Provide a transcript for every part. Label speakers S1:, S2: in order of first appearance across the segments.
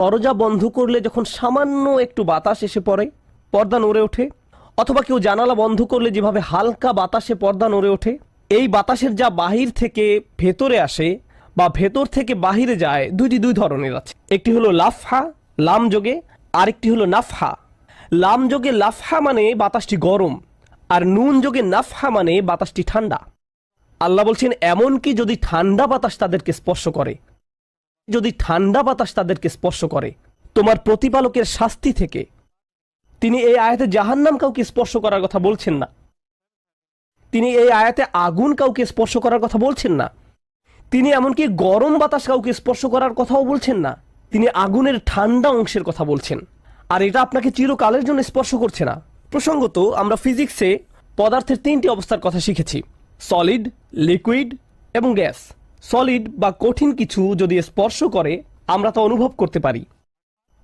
S1: দরজা বন্ধ করলে যখন সামান্য একটু বাতাস এসে পড়ে, পর্দা নড়ে ওঠে, অথবা কেউ জানালা বন্ধ করলে যেভাবে হালকা বাতাসে পর্দা নড়ে ওঠে, এই বাতাসের যা বাহির থেকে ভেতরে আসে বা ভেতর থেকে বাহিরে যায়, দুইটি দুই ধরনের আছে। একটি হলো লাফহা, লাম যোগে, আরেকটি হলো নাফহা। লাম যোগে লাফহা মানে বাতাসটি গরম, আর নুন যোগে নাফহা মানে বাতাসটি ঠান্ডা। আল্লাহ বলছেন, এমনকি যদি ঠান্ডা বাতাস তাদেরকে স্পর্শ করে যদি ঠান্ডা বাতাস তাদেরকে স্পর্শ করে, তোমার প্রতিপালকের শাস্তি থেকে। তিনি এই আয়াতে জাহান্নাম কাউকে স্পর্শ করার কথা বলছেন না। তিনি এই আয়াতে আগুন কাউকে স্পর্শ করার কথা বলছেন না। তিনি এমনকি গরম বাতাস কাউকে স্পর্শ করার কথাও বলছেন না। তিনি আগুনের ঠান্ডা অংশের কথা বলছেন। আর এটা আপনাকে চিরকালের জন্য স্পর্শ করছে না। প্রসঙ্গত, আমরা ফিজিক্সে পদার্থের তিনটি অবস্থার কথা শিখেছি। সলিড, লিকুইড এবং গ্যাস। সলিড বা কঠিন কিছু যদি স্পর্শ করে, আমরা তা অনুভব করতে পারি।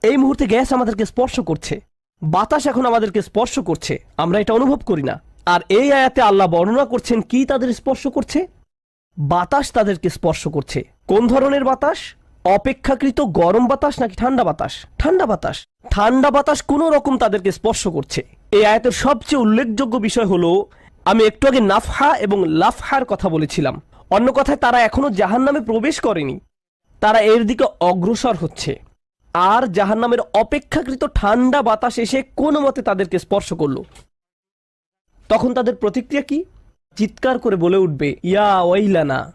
S1: এই মুহূর্তে গ্যাস আমাদেরকে স্পর্শ করছে। বাতাস এখন আমাদেরকে স্পর্শ করছে। আমরা এটা অনুভব করি না। আর এই আয়াতে আল্লাহ বর্ণনা করছেন, কি তাদের স্পর্শ করছে? বাতাস তাদেরকে স্পর্শ করছে। কোন ধরনের বাতাস? অপেক্ষাকৃত গরম বাতাস নাকি ঠান্ডা বাতাস? ঠান্ডা বাতাস। ঠান্ডা বাতাস কোন রকম তাদেরকে স্পর্শ করছে। এই আয়াতের সবচেয়ে উল্লেখযোগ্য বিষয় হলো, আমি একটু আগে নাফহা এবং লাফহার কথা বলেছিলাম। অন্য কথায় তারা এখনও জাহান্নামে প্রবেশ করেনি। তারা এর দিকে অগ্রসর হচ্ছে। আর জাহান্নামের অপেক্ষাকৃত ঠান্ডা বাতাস এসে কোনো মতে তাদেরকে স্পর্শ করল। তখন তাদের প্রতিক্রিয়া কি? চিৎকার করে বলে উঠবে, ইয়া ওয়াইলানা,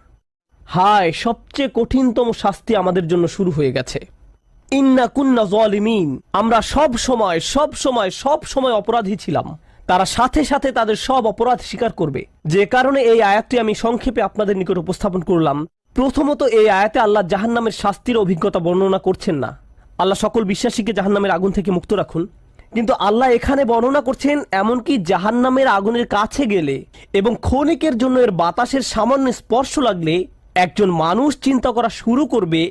S1: হায়, সবচেয়ে কঠিনতম শাস্তি আমাদের জন্য শুরু হয়ে গেছে। ইন্না কুন্না জলিমিন, আমরা সব সময় সব সময় সব সময় অপরাধী ছিলাম। তারা সাথে সাথে তাদের সব অপরাধ স্বীকার করবে। যে কারণে এই আয়াতটি আমি সংক্ষেপে আপনাদের নিকট উপস্থাপন করলাম। প্রথমত এই আয়াতে আল্লাহ জাহান্নামের শাস্তির অভিজ্ঞতা বর্ণনা করছেন না। আল্লাহ সকল বিশ্বাসীকে জাহান্নামের আগুন থেকে মুক্ত রাখুন। কিন্তু আল্লাহ এখানে বর্ণনা করছেন, এমনকি জাহান্নামের আগুনের কাছে গেলে এবং ক্ষণিকের জন্য এর বাতাসের সামান্য স্পর্শ লাগলে একজন মানুষ চিন্তা করা শুরু করবে,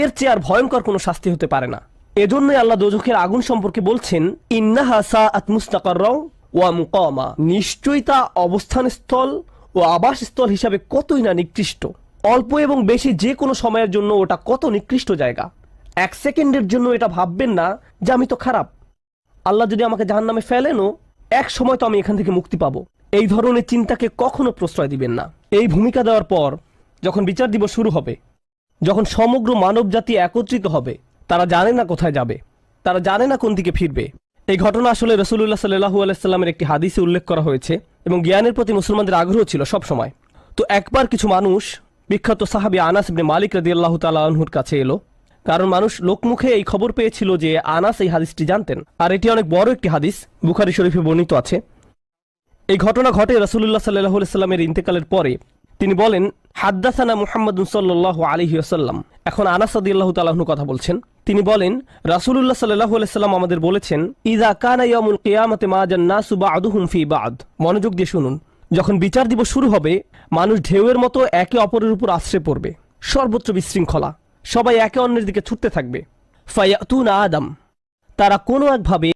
S1: এর চেয়ে আর ভয়ঙ্কর কোনো শাস্তি হতে পারে না। এজন্যই আল্লাহ দোজখের আগুন সম্পর্কে বলছেন, ইন্নাহা সাআত মুস্তাকাররাও ওয়া মুকামা। নিশ্চয়ই তা অবস্থানস্থল ও আবাসস্থল হিসাবে কতই না নিকৃষ্ট। অল্প এবং বেশি যে কোনো সময়ের জন্য ওটা কত নিকৃষ্ট জায়গা। এক সেকেন্ডের জন্য এটা ভাববেন না যে আমি তো খারাপ। আল্লাহ যদি আমাকে জাহান নামে ফেলেনও এক সময় তো আমি এখান থেকে মুক্তি পাবো। এই ধরনের চিন্তাকে কখনো প্রশ্রয় দিবেন না। এই ভূমিকা দেওয়ার পর, যখন বিচার দিবস শুরু হবে, যখন সমগ্র মানব জাতি একত্রিত হবে, তারা জানে না কোথায় যাবে, তারা জানে না কোন দিকে ফিরবে। এই ঘটনা আসলে রসুল্লাহ সাল্লাহু আলাইস্লামের একটি হাদিসে উল্লেখ করা হয়েছে এবং জ্ঞানের প্রতি মুসলমানদের আগ্রহ ছিল সব সময়। তো একবার কিছু মানুষ, বিখ্যাত সাহাবি আনাস ইবনে মালিক রাদি আল্লাহ তালাহুর কাছে এলো। কারণ মানুষ লোকমুখে এই খবর পেয়েছিল যে আনাস এই হাদিসটি জানতেন। আর এটি অনেক বড় একটি হাদিস, বুখারি শরীফে বর্ণিত আছে। এই ঘটনা ঘটে রসুল্লাহ সাল্লাহ সাল্লামের ইন্তেকালের পরে। তিনি বলেন, হাদ্দাসানা মুহাম্মদ সাল্লাহ আলহি আসাল্লাম এখন আনাসাদিল্লাহ তালাহনু কথা বলছেন। তিনি বলেন রাসুল্লাহ সাল্লাহ সাল্লাম আমাদের বলেছেন ইদা কানা ইয়ামুল কিয়ামতে মা জান্নাসু বাদুহুম ফি বাদ। মনোযোগ দিয়ে শুনুন, যখন বিচার দিবস শুরু হবে, মানুষ ঢেউয়ের মতো একে অপরের উপর আশ্রে পড়বে, সর্বত্র বিশৃঙ্খলা, সবাই একে অন্যের দিকে ছুটতে থাকবে। ফায়াতুন আদম, তারা কোনো একভাবে